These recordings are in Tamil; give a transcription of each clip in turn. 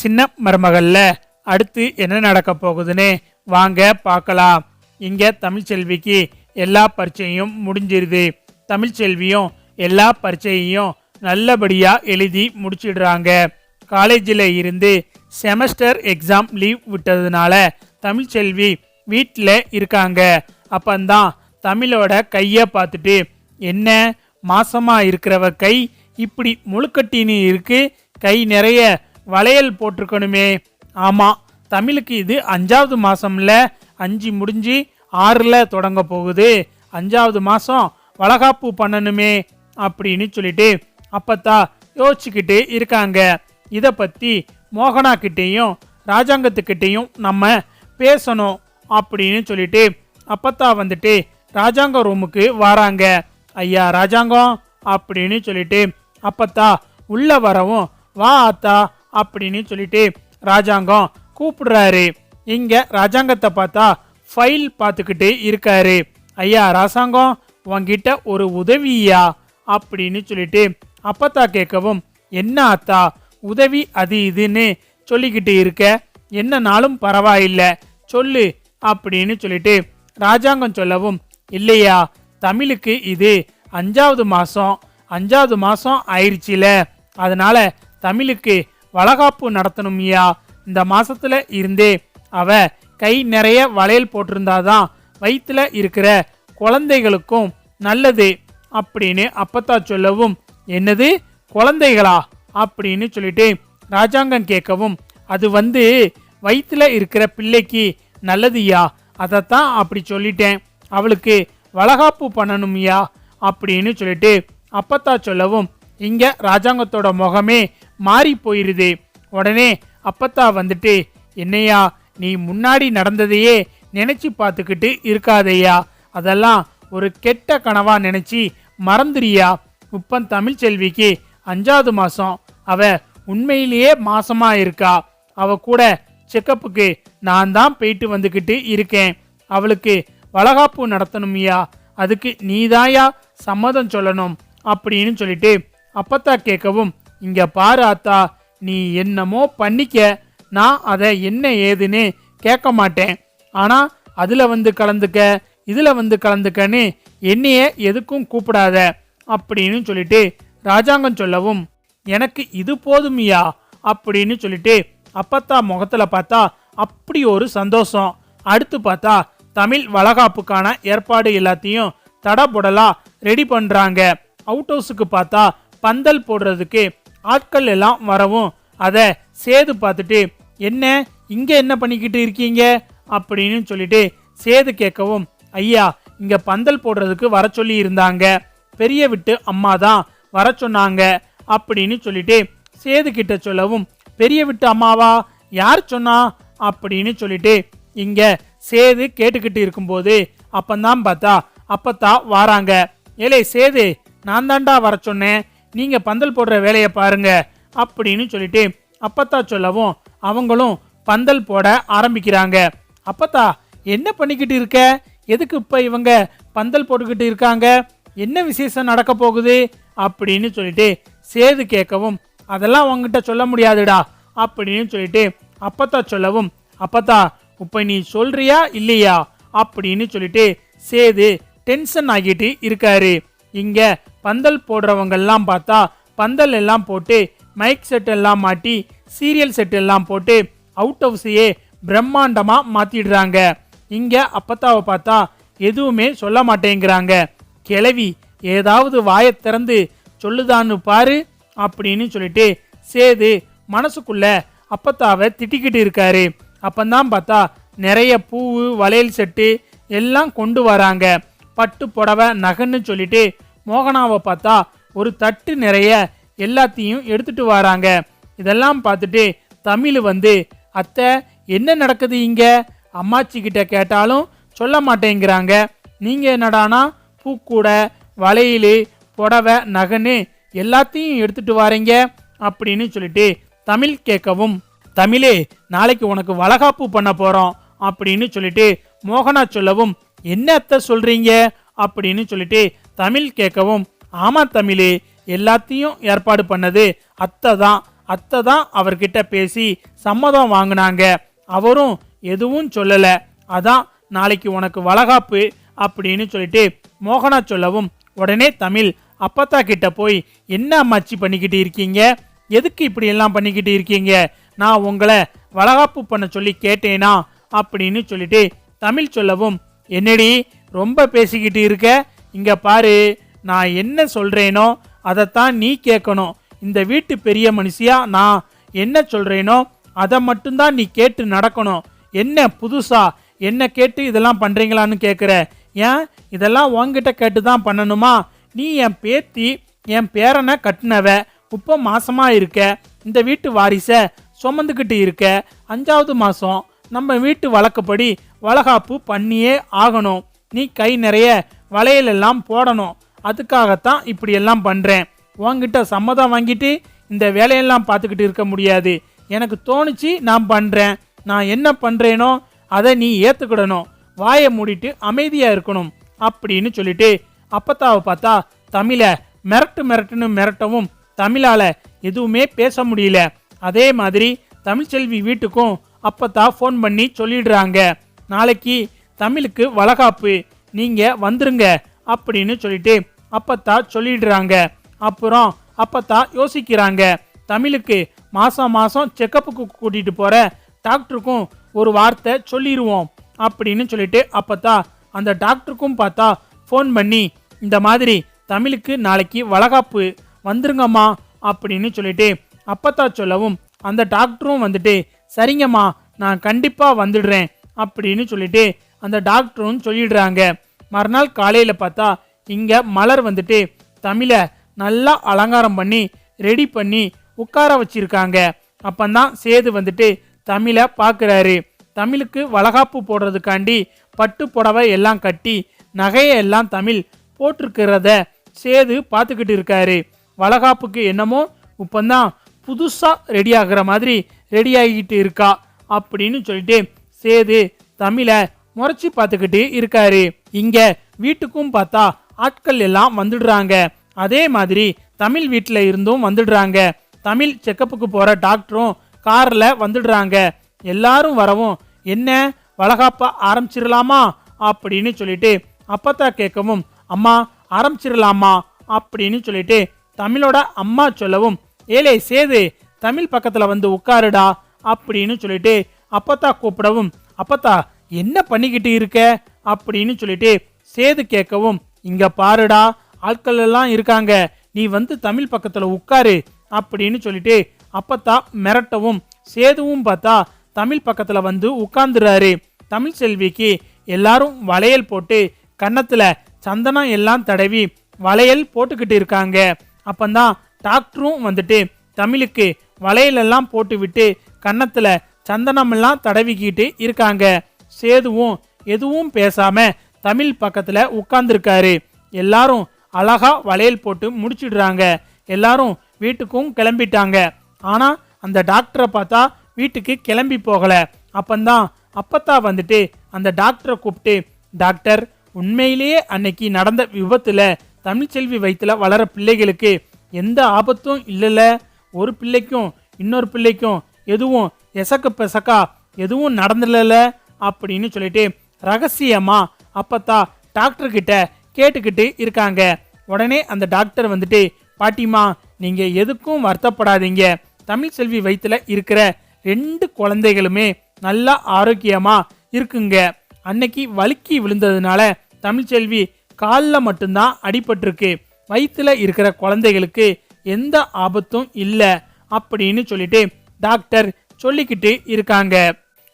சின்ன மருமகளில் அடுத்து என்ன நடக்க போகுதுன்னு வாங்க பார்க்கலாம். இங்கே தமிழ்ச்செல்விக்கு எல்லா பரீட்சையும் முடிஞ்சிருது. தமிழ்ச்செல்வியும் எல்லா பரீட்சையையும் நல்லபடியாக எழுதி முடிச்சிடுறாங்க. காலேஜில் இருந்து செமஸ்டர் எக்ஸாம் லீவ் விட்டதுனால தமிழ்ச்செல்வி வீட்டில் இருக்காங்க. அப்பந்தான் தமிழோட கையை பார்த்துட்டு என்ன? மாசமாக இருக்கிறவ கை இப்படி முழுக்கட்டின்னு இருக்கு? கை நிறைய வளையல் போட்டிருக்கணுமே. ஆமாம் தமிழுக்கு இது அஞ்சாவது மாதம்ல அஞ்சு முடிஞ்சு ஆறில் தொடங்க போகுது. அஞ்சாவது மாதம் வளகாப்பு பண்ணணுமே அப்படின்னு சொல்லிட்டு அப்பத்தா யோசிச்சுக்கிட்டு இருக்காங்க. இதை பற்றி மோகனாக்கிட்டேயும் ராஜாங்கத்துக்கிட்டேயும் நம்ம பேசணும் அப்படின்னு சொல்லிட்டு அப்பத்தா வந்துட்டு ராஜாங்க ரூமுக்கு வராங்க. ஐயா ராஜாங்கம் அப்படின்னு சொல்லிட்டு அப்பத்தா உள்ளே வரவும் வா ஆத்தா அப்படின்னு சொல்லிட்டு ராஜாங்கம் கூப்பிடுறாரு. இங்க ராஜாங்கத்தை பார்த்தா ஃபைல் பார்த்துக்கிட்டு இருக்காரு. ஐயா ராசாங்கம் உங்ககிட்ட ஒரு உதவியா? அப்படின்னு சொல்லிட்டு அப்பத்தா கேட்கவும் என்ன அத்தா உதவி அது இதுன்னு சொல்லிக்கிட்டு இருக்க? என்னனாலும் பரவாயில்ல சொல்லு அப்படின்னு சொல்லிட்டு ராஜாங்கம் சொல்லவும் இல்லையா தமிழுக்கு இது அஞ்சாவது மாதம் அஞ்சாவது மாதம் ஆயிடுச்சுல அதனால தமிழுக்கு வளகாப்பு நடத்தணும்யா. இந்த மாசத்துல இருந்தே. அவ கை நிறைய வளையல் போட்டிருந்தாதான் வயிற்றுல இருக்கிற குழந்தைகளுக்கும் நல்லது அப்படின்னு அப்பத்தா சொல்லவும் என்னது? குழந்தைகளா? அப்படின்னு சொல்லிட்டு ராஜாங்கம் கேட்கவும் அது வந்து வயிற்றுல இருக்கிற பிள்ளைக்கு நல்லதுயா? அதைத்தான் அப்படி சொல்லிட்டேன். அவளுக்கு வளகாப்பு பண்ணணும்யா? அப்படின்னு சொல்லிட்டு அப்பத்தா சொல்லவும் இங்கே ராஜாங்கத்தோட முகமே மாறி போயிருது உடனே அப்பத்தா வந்துட்டு என்னையா நீ முன்னாடி நடந்ததையே நினைச்சு பார்த்துக்கிட்டு இருக்காதையா அதெல்லாம் ஒரு கெட்ட கனவா நினச்சி மறந்துறியா. உப்பன் தமிழ்ச்செல்விக்கு அஞ்சாவது மாசம். அவ உண்மையிலேயே மாசமா இருக்கா. அவ கூட செக்கப்புக்கு நான் தான் போயிட்டு வந்துக்கிட்டு இருக்கேன். அவளுக்கு வளகாப்பு நடத்தணும்யா. அதுக்கு நீதாயா சம்மதம் சொல்லணும். அப்படின்னு சொல்லிட்டு அப்பத்தா கேட்கவும் இங்க பாரு ஆத்தா நீ என்னமோ பண்ணிக்க நான் அதை என்ன ஏதுன்னு கேட்க மாட்டேன். ஆனா அதுல வந்து கலந்துக்க இதுல வந்து கலந்துக்கன்னு என்னைய எதுக்கும் கூப்பிடாத அப்படின்னு சொல்லிட்டு ராஜாங்கம் சொல்லவும் எனக்கு இது போதுமியா அப்படின்னு சொல்லிட்டு அப்பத்தா முகத்துல பார்த்தா அப்படி ஒரு சந்தோஷம். அடுத்து பார்த்தா தமிழ் வளகாப்புக்கான ஏற்பாடு எல்லாத்தையும் தடபுடலா ரெடி பண்றாங்க. அவுட் ஹவுஸுக்கு பார்த்தா பந்தல் போடுறதுக்கு ஆட்கள் எல்லாம் வரவும் அதை சேது பார்த்துட்டு என்ன? இங்கே என்ன பண்ணிக்கிட்டு இருக்கீங்க? அப்படின்னு சொல்லிட்டு சேது கேட்கவும் ஐயா இங்கே பந்தல் போடுறதுக்கு வர சொல்லி இருந்தாங்க. பெரிய விட்டு அம்மா தான் வர சொன்னாங்க. அப்படின்னு சொல்லிட்டு சேது கிட்ட சொல்லவும் பெரிய விட்டு அம்மாவா? யார் சொன்னா? அப்படின்னு சொல்லிட்டு இங்க சேது கேட்டுக்கிட்டு இருக்கும்போது அப்பந்தான் பார்த்தா அப்பத்தா வாராங்க. ஏலே சேது நான் தாண்டா வர சொன்னேன். நீங்கள் பந்தல் போடுற வேலையை பாருங்க அப்படின்னு சொல்லிட்டு அப்பத்தா சொல்லவும் அவங்களும் பந்தல் போட ஆரம்பிக்கிறாங்க. அப்பத்தா என்ன பண்ணிக்கிட்டு இருக்க? எதுக்கு இப்போ இவங்க பந்தல் போட்டுக்கிட்டு இருக்காங்க? என்ன விசேஷம் நடக்க போகுது? அப்படின்னு சொல்லிட்டு சேது கேட்கவும் அதெல்லாம் உங்ககிட்ட சொல்ல முடியாதுடா அப்படின்னு சொல்லிட்டு அப்பத்தா சொல்லவும் அப்பத்தா இப்போ நீ சொல்றியா இல்லையா? அப்படின்னு சொல்லிட்டு சேது டென்ஷன் ஆகிட்டு இருக்காரு. இங்க பந்தல் போடுறவங்கெல்லாம் பார்த்தா பந்தல் எல்லாம் போட்டு மைக் செட் எல்லாம் மாட்டி சீரியல் செட் எல்லாம் போட்டு அவுட் ஹவுஸையே பிரம்மாண்டமாக மாத்திடுறாங்க. இங்க அப்பத்தாவை பார்த்தா எதுவுமே சொல்ல மாட்டேங்கிறாங்க. கிளவி ஏதாவது வாயை திறந்து சொல்லுதான்னு பாரு அப்படின்னு சொல்லிட்டு சேது மனசுக்குள்ள அப்பத்தாவை திட்டிக்கிட்டு இருக்காரு. அப்பந்தான் பார்த்தா நிறைய பூவு வளையல் செட்டு எல்லாம் கொண்டு வராங்க. பட்டு புடவை நகைன்னு சொல்லிட்டு மோகனாவை பார்த்தா ஒரு தட்டு நிறைய எல்லாத்தையும் எடுத்துட்டு வராங்க. இதெல்லாம் பார்த்துட்டு தமிழ் வந்து அத்தை என்ன நடக்குது இங்கே? அம்மாச்சி கிட்ட கேட்டாலும் சொல்ல மாட்டேங்கிறாங்க. நீங்கள் என்னடானா பூக்கூட வளையல் புடவை நகைன்னு எல்லாத்தையும் எடுத்துட்டு வாரீங்க அப்படின்னு சொல்லிட்டு தமிழ் கேட்கவும் தமிழே நாளைக்கு உனக்கு வளகாப்பு பண்ண போகிறோம் அப்படின்னு சொல்லிட்டு மோகனா சொல்லவும் என்ன அத்தை சொல்றீங்க? அப்படின்னு சொல்லிட்டு தமிழ் கேட்கவும் ஆமா தமிழே எல்லாத்தையும் ஏற்பாடு பண்ணது அத்தை தான். அத்தை தான் அவர்கிட்ட பேசி சம்மதம் வாங்கினாங்க. அவரும் எதுவும் சொல்லலை. அதான் நாளைக்கு உனக்கு வளகாப்பு அப்படின்னு சொல்லிட்டு மோகனா சொல்லவும் உடனே தமிழ் அப்பத்தா கிட்ட போய் என்ன அம்மாச்சி பண்ணிக்கிட்டு இருக்கீங்க? எதுக்கு இப்படி எல்லாம் பண்ணிக்கிட்டு இருக்கீங்க? நான் உங்களை வளகாப்பு பண்ண சொல்லி கேட்டேனா? அப்படின்னு சொல்லிட்டு தமிழ் சொல்லவும் என்னடி ரொம்ப பேசிக்கிட்டு இருக்க? இங்க பாரு நான் என்ன சொல்றேனோ அதைத்தான் நீ கேட்கணும் இந்த வீட்டு பெரிய மனுஷியா நான் என்ன சொல்றேனோ அதை மட்டும்தான் நீ கேட்டு நடக்கணும். என்ன புதுசா? என்ன கேட்டு இதெல்லாம் பண்றீங்களான்னு கேட்குற ஏன்? இதெல்லாம் உங்ககிட்ட கேட்டு தான் பண்ணணுமா? நீ என் பேத்தி என் பேரனை கட்டினவ இப்போ மாசமாக இருக்க. இந்த வீட்டு வாரிசை சுமந்துக்கிட்டு இருக்க. அஞ்சாவது மாதம் நம்ம வீட்டு வழக்கப்படி வளகாப்பு பண்ணியே ஆகணும். நீ கை நிறைய வளையலெல்லாம் போடணும். அதுக்காகத்தான் இப்படி எல்லாம் பண்றேன். உன்கிட்ட சம்மதம் வாங்கிட்டு இந்த வேலையெல்லாம் பார்த்துக்கிட்டு இருக்க முடியாது. எனக்கு தோணுச்சு நான் பண்ணுறேன் நான் என்ன பண்ணுறேனோ அதை நீ ஏற்றுக்கிடணும் வாயை மூடிட்டு அமைதியாக இருக்கணும் அப்படின்னு சொல்லிட்டு அப்பத்தாவை பார்த்தா தமிழை மிரட்டு மிரட்டுன்னு மிரட்டவும் தமிழால் எதுவுமே பேச முடியல. அதே மாதிரி தமிழ்ச்செல்வி வீட்டுக்கும் அப்பத்தா ஃபோன் பண்ணி சொல்லிடுறாங்க. நாளைக்கு தமிழுக்கு வளகாப்பு. நீங்கள் வந்துருங்க அப்படின்னு சொல்லிட்டு அப்பத்தா சொல்லிடுறாங்க. அப்புறம் அப்பத்தா யோசிக்கிறாங்க. தமிழுக்கு மாதம் மாதம் செக்கப்புக்கு கூட்டிகிட்டு போகிற டாக்டருக்கும் ஒரு வார்த்தை சொல்லிடுவோம் அப்படின்னு சொல்லிட்டு அப்பத்தா அந்த டாக்டருக்கும் பார்த்தா ஃபோன் பண்ணி இந்த மாதிரி தமிழுக்கு நாளைக்கு வளகாப்பு. வந்துருங்கம்மா. அப்படின்னு சொல்லிட்டு அப்பத்தா சொல்லவும் அந்த டாக்டரும் வந்துட்டு சரிங்கம்மா நான் கண்டிப்பாக வந்துடுறேன் அப்படின்னு சொல்லிட்டு அந்த டாக்டரும் சொல்லிடுறாங்க. மறுநாள் காலையில் பார்த்தா இங்கே மலர் வந்துட்டு தமிழை நல்லா அலங்காரம் பண்ணி ரெடி பண்ணி உட்கார வச்சிருக்காங்க. அப்பந்தான் சேது வந்துட்டு தமிழை பார்க்குறாரு தமிழுக்கு வளகாப்பு போடுறதுக்காண்டி பட்டு புடவை எல்லாம் கட்டி நகையை எல்லாம் தமிழ் போட்டிருக்கிறத சேது பார்த்துக்கிட்டு இருக்காரு. வளகாப்புக்கு என்னமோ இப்போந்தான் புதுசாக ரெடி ஆகிற மாதிரி ரெடி ஆகிட்டு இருக்கா அப்படின்னு சொல்லிட்டு சேது தமிழை முறைச்சி பார்த்துக்கிட்டு இருக்காரு. இங்க வீட்டுக்கும் பார்த்தா ஆட்கள் எல்லாம் வந்துடுறாங்க. அதே மாதிரி தமிழ் வீட்டில் இருந்தும் வந்துடுறாங்க. தமிழ் செக்கப்புக்கு போற டாக்டரும் கார்ல வந்துடுறாங்க. எல்லாரும் வரவும் என்ன வளகாப்ப ஆரம்பிச்சிடலாமா அப்படின்னு சொல்லிட்டு அப்பத்தா கேட்கவும் அம்மா ஆரம்பிச்சிடலாமா? அப்படின்னு சொல்லிட்டு தமிழோட அம்மா சொல்லவும் ஏலே சேது தமிழ் பக்கத்தில் வந்து உட்காருடா அப்படின்னு சொல்லிட்டு அப்பத்தா கூப்பிடவும் அப்பத்தா என்ன பண்ணிக்கிட்டு இருக்க? அப்படின்னு சொல்லிட்டு சேது கேட்கவும் இங்க பாருடா ஆட்கள் எல்லாம் இருக்காங்க நீ வந்து தமிழ் பக்கத்தில் உட்காரு அப்படின்னு சொல்லிட்டு அப்பத்தா மிரட்டவும் சேதுவும் பார்த்தா தமிழ் பக்கத்தில் வந்து உட்கார்ந்துறாரு தமிழ் செல்விக்கு எல்லாரும் வளையல் போட்டு கன்னத்தில் சந்தனம் எல்லாம் தடவி வளையல் போட்டுக்கிட்டு இருக்காங்க. அப்பந்தான் டாக்டரும் வந்துட்டு தமிழுக்கு வளையலெல்லாம் போட்டுவிட்டு கன்னத்தில் சந்தனமெல்லாம் சந்தனம் எல்லாம் தடவிக்கிட்டு இருக்காங்க. சேதுவும் எதுவும் பேசாம தமிழ் பக்கத்தில் உட்கார்ந்துருக்காரு. எல்லாரும் அழகா வளையல் போட்டு முடிச்சிடுறாங்க. எல்லாரும் வீட்டுக்கும் கிளம்பிட்டாங்க. ஆனால் அந்த டாக்டரை பார்த்தா வீட்டுக்கு கிளம்பி போகலை. அப்பந்தான் அப்பத்தா வந்துட்டு அந்த டாக்டரை கூப்பிட்டு டாக்டர் உண்மையிலேயே அன்னைக்கு நடந்த விபத்தில் தமிழ்ச்செல்வி வயிற்றில் வளர பிள்ளைகளுக்கு எந்த ஆபத்தும் இல்லைல்ல ஒரு பிள்ளைக்கும் இன்னொரு பிள்ளைக்கும் எதுவும் எசக்கு பெசக்கா எதுவும் நடந்துடல அப்படின்னு சொல்லிட்டு ரகசியமா அப்பத்தா டாக்டர் கிட்ட கேட்டுக்கிட்டு இருக்காங்க. உடனே அந்த டாக்டர் வந்துட்டு பாட்டிமா நீங்க எதுக்கும் வருத்தப்படாதீங்க. தமிழ் செல்வி வயிற்றுல இருக்கிற ரெண்டு குழந்தைகளுமே நல்லா ஆரோக்கியமா இருக்குங்க. அன்னைக்கு வழுக்கி விழுந்ததுனால தமிழ்ச்செல்வி காலில் மட்டும்தான் அடிபட்டிருக்கு. வயிற்றுல இருக்கிற குழந்தைகளுக்கு எந்த ஆபத்தும் இல்லை அப்படின்னு சொல்லிட்டு டாக்டர் சொல்லிக்கிட்டு இருக்காங்க.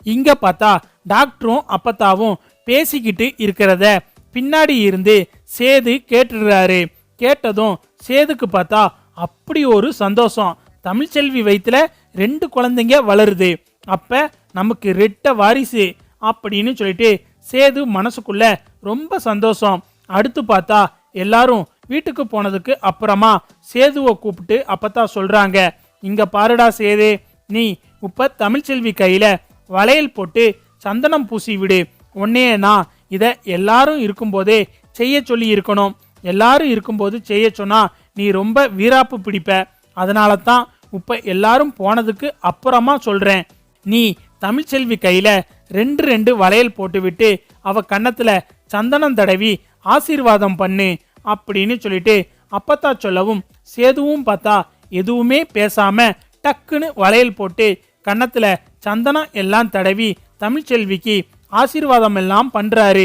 இங்க பார்த்தா டாக்டரும் அப்பத்தாவும் பேசிக்கிட்டு இருக்கிறத பின்னாடி இருந்து சேது கேட்டுடுறாரு. கேட்டதும் சேதுக்கு பார்த்தா அப்படி ஒரு சந்தோஷம். தமிழ்ச்செல்வி வயிற்றுல ரெண்டு குழந்தைங்க வளருது. அப்ப நமக்கு ரெட்ட வாரிசு அப்படின்னு சொல்லிட்டு சேது மனசுக்குள்ள ரொம்ப சந்தோஷம். அடுத்து பார்த்தா எல்லாரும் வீட்டுக்கு போனதுக்கு அப்புறமா சேதுவை கூப்பிட்டு அப்பத்தான் சொல்றாங்க. இங்க பாருடா சேது நீ இப்ப தமிழ்ச்செல்வி கையில வளையல் போட்டு சந்தனம் பூசி விடு. உன்னே நான் இதை எல்லாரும் இருக்கும்போதே செய்ய சொல்லி இருக்கணும். எல்லாரும் இருக்கும்போது செய்ய சொன்னா நீ ரொம்ப வீராப்பு பிடிப்ப. அதனால தான் இப்ப எல்லாரும் போனதுக்கு அப்புறமா சொல்றேன். நீ தமிழ்ச்செல்வி கையில ரெண்டு ரெண்டு வளையல் போட்டுவிட்டு அவ கன்னத்துல சந்தனம் தடவி ஆசீர்வாதம் பண்ணு. அப்படின்னு சொல்லிட்டு அப்பத்தா சொல்லவும் சேதுவும் பார்த்தா எதுவுமே பேசாம டக்குன்னு வளையல் போட்டு கன்னத்துல சந்தனம் எல்லாம் தடவி தமிழ்ச்செல்விக்கு ஆசீர்வாதம் எல்லாம் பண்றாரு.